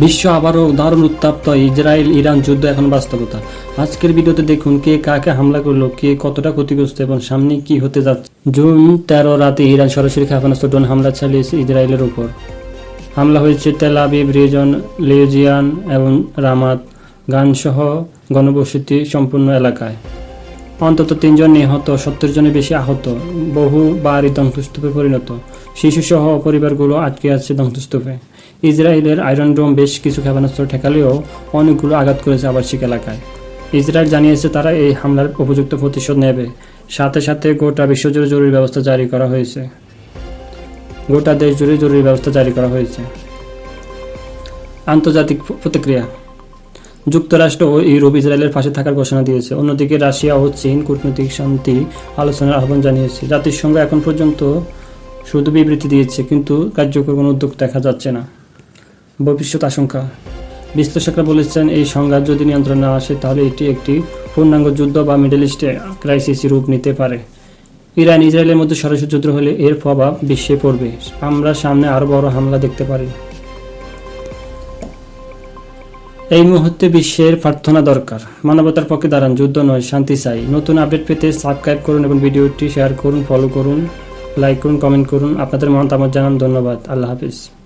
বিশ্ব আবারও দারুণ উত্তাপ্ত ইসরায়েল ইরান যুদ্ধ এখন বাস্তবতা। আজকের ভিডিওতে দেখুন কে কাকে হামলা করল, কে কতটা ক্ষতিগ্রস্ত এবং সামনে কি হতে যাচ্ছে। জুন তেরো রাতে ইরান সরাসরি ক্ষেপণাস্ত্র ড্রোন হামলা চালিয়েছে ইসরায়েলের উপর। হামলা হয়েছে তেল আবিব রিজন, লেজিয়ান এবং রামাত গানসহ গণবসতি সম্পূর্ণ এলাকায়। অন্তত তিনজন নিহত, সত্তর জনের বেশি আহত, বহু বাড়ি ধ্বংসস্তূপে পরিণত। শিশুসহ পরিবারগুলো আটকে আছে ধ্বংসস্তূপে। ইসরায়েলের আয়রন ডোম বেশ কিছু ক্ষেপণাস্ত্র ঠেকালেও অনেকগুলো আঘাত করেছে আবাসিক এলাকায়। ইসরায়েল জানিয়েছে তারা এই হামলার উপযুক্ত প্রতিশোধ নেবে। সাথে সাথে গোটা বিশ্বজুড়ে জরুরি ব্যবস্থা জারি করা হয়েছে। গোটা দেশ জুড়ে জরুরি ব্যবস্থা জারি করা হয়েছে। আন্তর্জাতিক প্রতিক্রিয়া। যুক্তরাষ্ট্র ও ইউরোপ ইসরায়েলের পাশে থাকার ঘোষণা দিয়েছে। অন্যদিকে রাশিয়া ও চীন কূটনৈতিক শান্তি আলোচনার আহ্বান জানিয়েছে। জাতিসংঘ এখন পর্যন্ত শুধু বিবৃতি দিয়েছে, কিন্তু কার্যকর কোনো উদ্যোগ দেখা যাচ্ছে না। ভবিষ্যৎ আশঙ্কা। বিশ্লেষকরা বলেছেন, এই সংঘাত যদি নিয়ন্ত্রণ আসে, তাহলে এটি একটি পূর্ণাঙ্গ যুদ্ধ বা মিডল ইস্টে ক্রাইসিস রূপ নিতে পারে। ইরান, ইসরায়েলের মধ্যে সরাসরি যুদ্ধ হলে এর প্রভাব বিশ্বে পড়বে। আমরা সামনে আরও বড় হামলা দেখতে পারি। এই মুহূর্তে বিশ্বের প্রার্থনা দরকার। মানবতার পক্ষে দাঁড়ান, যুদ্ধ নয়, শান্তি চাই। নতুন আপডেট পেতে সাবস্ক্রাইব করুন এবং ভিডিওটি শেয়ার করুন, ফলো করুন। লাইক করুন কমেন্ট করুন। আপনাদের মতামত জানান। ধন্যবাদ। আল্লাহ হাফিজ।